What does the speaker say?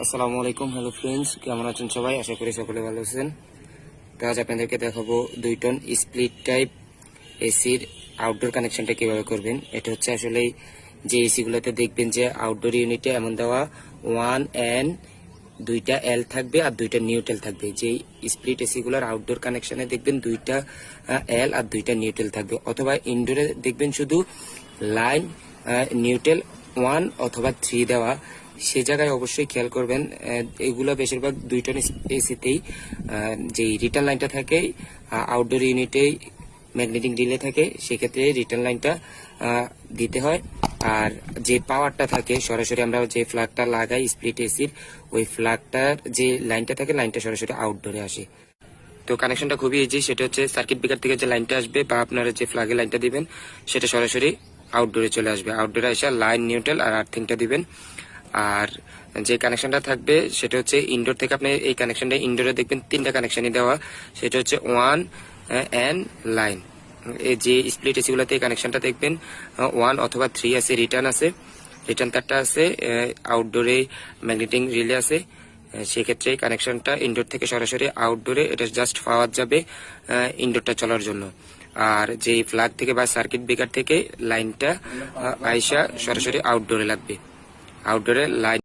আসসালামু আলাইকুম hello friends কেমন আছেন সবাই? আশা করি সকলে ভালো আছেন। তো আজ আপনাদেরকে দেখাবো দুই টন স্প্লিট টাইপ এসির আউটডোর কানেকশনটা কীভাবে করবেন। এটা হচ্ছে আসলে যে এসিগুলোতে দেখবেন যে আউটডোর ইউনিটে এমন দেওয়া ওয়ান এন দুইটা এল থাকবে আর দুইটা নিউট্রেল থাকবে। যে স্প্লিট এসিগুলোর আউটডোর কানেকশনে দেখবেন দুইটা এল আর দুইটা নিউট্রেল থাকবে। অথবা ইনডোরে দেখবেন শুধু লাইন নিউট্রেল ওয়ান অথবা থ্রি দেওয়া সে জায়গায় অবশ্যই খেয়াল করবেন এগুলো বেশিরভাগ দুই টন এসিতেই যে রিটার্ন লাইনটা থাকে আউটডোর ইউনিটেই ম্যাগনেটিক ডিলে থাকে, সেক্ষেত্রে রিটার্ন লাইনটা দিতে হয়। আর যে পাওয়ারটা থাকে, সরাসরি আমরা যে ফ্ল্যাগটা লাগাই স্প্লিট এসির ওই ফ্ল্যাগটার যে লাইনটা থাকে লাইনটা সরাসরি আউটডোরে আসে। তো কানেকশনটা খুবই ইজি সেটা হচ্ছে সার্কিট ব্রেকার থেকে যে লাইনটা আসবে বা আপনারা যে ফ্ল্যাগে লাইনটা দিবেন, সেটা সরাসরি আউটডোরে চলে আসবে। আউটডোরে এসে লাইন নিউট্রাল আর আর্থিংটা দিবেন। আর যে কানেকশনটা থাকবে, সেটা হচ্ছে ইনডোর থেকে আপনি এই কানেকশনটা ইনডোরে দেখবেন, তিনটা কানেকশনই দেওয়া। সেটা হচ্ছে ওয়ান এন লাইন যে স্প্লিট এসিগুলোতে এই কানেকশনটা দেখবেন ওয়ান অথবা থ্রি আছে রিটার্ন আছে। রিটার্ন তারটা আছে আউটডোরে ম্যাগনেটিং রিলে আছে। সেক্ষেত্রে কানেকশনটা ইনডোর থেকে সরাসরি আউটডোরে এটা জাস্ট পাওয়ার যাবে ইনডোরটা চলার জন্য। আর যে ফ্ল্যাগ থেকে বা সার্কিট ব্রেকার থেকে লাইনটা আইসা সরাসরি আউটডোরে লাগবে। আউটডোরে লাইন